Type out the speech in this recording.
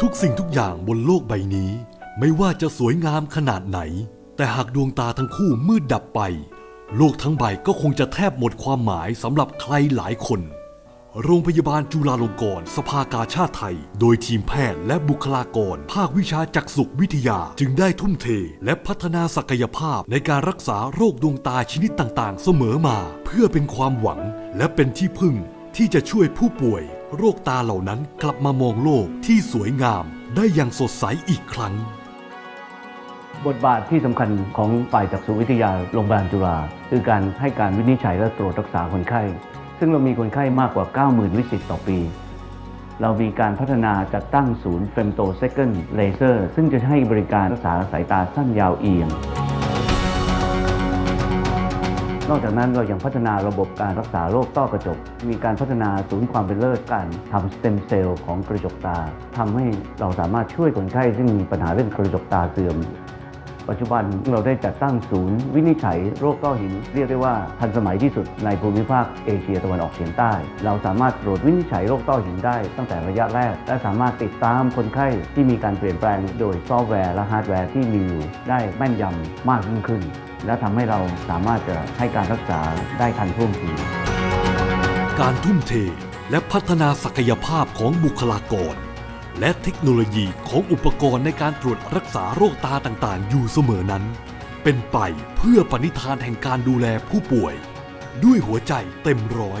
ทุกสิ่งทุกอย่างบนโลกใบนี้ ไม่ว่าจะสวยงามขนาดไหน แต่หากดวงตาทั้งคู่มืดดับไป โลกทั้งใบก็คงจะแทบหมดความหมายสำหรับใครหลายคน โรงพยาบาลจุฬาลงกรณ์สภากาชาติไทย โดยทีมแพทย์และบุคลากร ภาควิชาจักษุวิทยาจึงได้ทุ่มเท และพัฒนาศักยภาพในการรักษาโรคดวงตาชนิดต่างๆ เสมอมา เพื่อเป็นความหวังและเป็นที่พึ่งที่จะช่วยผู้ป่วย โรคตาเหล่านั้นกลับมามองโลกที่สวยงามได้อย่างสดใสอีกครั้ง บทบาทที่สำคัญของฝ่ายจักษุวิทยาโรงพยาบาลจุฬาคือการให้การวินิจฉัยและตรวจรักษาคนไข้ ซึ่งเรามีคนไข้มากกว่า 90,000 วิสิตต่อปี เรามีการพัฒนาจัดตั้งศูนย์ Femto Second Laser ซึ่งจะให้บริการรักษาสายตาสั้นยาวเอียง นอกจากนั้นเรายังพัฒนาระบบการรักษาโรคต้อกระจก มีการพัฒนาศูนย์ความเป็นเลิศการทำสเต็มเซลล์ของกระจกตาทำให้เราสามารถช่วยคนไข้ซึ่งมีปัญหาเรื่องกระจกตาเสื่อมปัจจุบันเราได้จัดตั้งศูนย์วินิจฉัยโรคต้อหิน เรียกได้ว่าทันสมัยที่สุดในภูมิภาคเอเชียตะวันออกเฉียงใต้ เราสามารถตรวจวินิจฉัยโรคต้อหินได้ตั้งแต่ระยะแรก และสามารถติดตามคนไข้ที่มีการเปลี่ยนแปลงโดยซอฟต์แวร์และฮาร์ดแวร์ที่มีอยู่ได้แม่นยำมากยิ่งขึ้น และทำให้เราสามารถจะให้การรักษาได้ทันท่วงทีการทุ่มเทและพัฒนาศักยภาพของบุคลากร และเทคโนโลยีของอุปกรณ์ในการตรวจรักษาโรคตาต่างๆ อยู่เสมอนั้น เป็นไปเพื่อปณิธานแห่งการดูแลผู้ป่วย ด้วยหัวใจเต็มร้อย